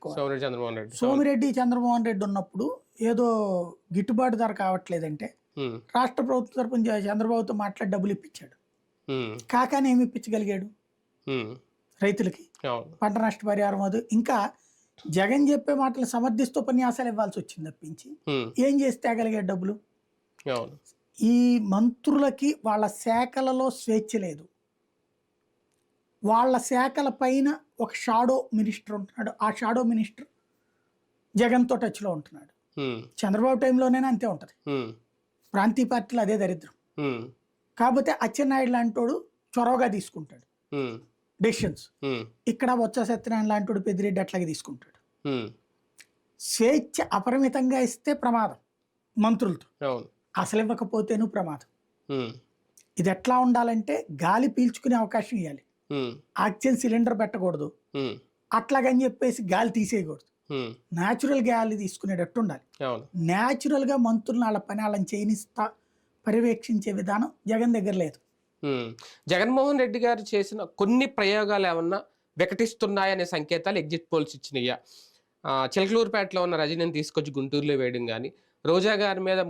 పెట్టుకోవాలి. సోమిరెడ్డి చంద్రమోహన్ రెడ్డి. సోమిరెడ్డి చంద్రమోహన్ రెడ్డి ఉన్నప్పుడు ఏదో గిట్టుబాటు ధర కావట్లేదంటే రాష్ట్ర ప్రభుత్వం తరపున చంద్రబాబుతో మాట్లాడి డబ్బులు ఇప్పించాడు. కాకాని ఏమి ఇప్పించగలిగాడు? రైతులకి. పంట నష్ట పరిహారం అది. ఇంకా జగన్ చెప్పే మాటలు సమర్థిస్తూ ఉపన్యాసాలు ఇవ్వాల్సి వచ్చింది తప్పించి ఏం చేసి తేగలిగాడు డబ్బులు? ఈ మంత్రులకి వాళ్ళ శాఖలలో స్వేచ్ఛ లేదు. వాళ్ళ శాఖల పైన ఒక షాడో మినిస్టర్ ఉంటున్నాడు. ఆ షాడో మినిస్టర్ జగన్తో టచ్లో ఉంటున్నాడు. చంద్రబాబు టైంలోనే అంతే ఉంటుంది. ప్రాంతీయ పార్టీలు అదే దరిద్రం. కాకపోతే అచ్చెన్నాయుడు లాంటోడు చొరవగా తీసుకుంటాడు. డెసిషన్స్. ఇక్కడ బొత్స సత్యనారాయణ లాంటోడు పెద్దిరెడ్డి అట్లాగే తీసుకుంటాడు. స్వేచ్ఛ అపరిమితంగా ఇస్తే ప్రమాదం మంత్రులతో. అసలు ఇవ్వకపోతేను ప్రమాదం. ఇది ఎట్లా ఉండాలంటే గాలి పీల్చుకునే అవకాశం ఇవ్వాలి ఆక్సిజన్ సిలిండర్ పెట్టకూడదు. అట్లాగని చెప్పేసి గాలి తీసేయకూడదు. న్యాచురల్ గాలి తీసుకునేటట్టు ఉండాలి అవును. న్యాచురల్గా మంత్రులను వాళ్ళ పని వాళ్ళని చేయనిస్తా పర్యవేక్షించే విధానం జగన్ దగ్గర లేదు. జగన్మోహన్ రెడ్డి గారు చేసిన కొన్ని ప్రయోగాలు ఏమన్నా వికటిస్తున్నాయనే సంకేతాలు ఎగ్జిట్ పోల్స్ ఇచ్చినాయా చిలకలూరుపేటలో ఉన్న రజనీని తీసుకొచ్చి గుంటూరులో వేయడం కానీ రోజా గారి మీద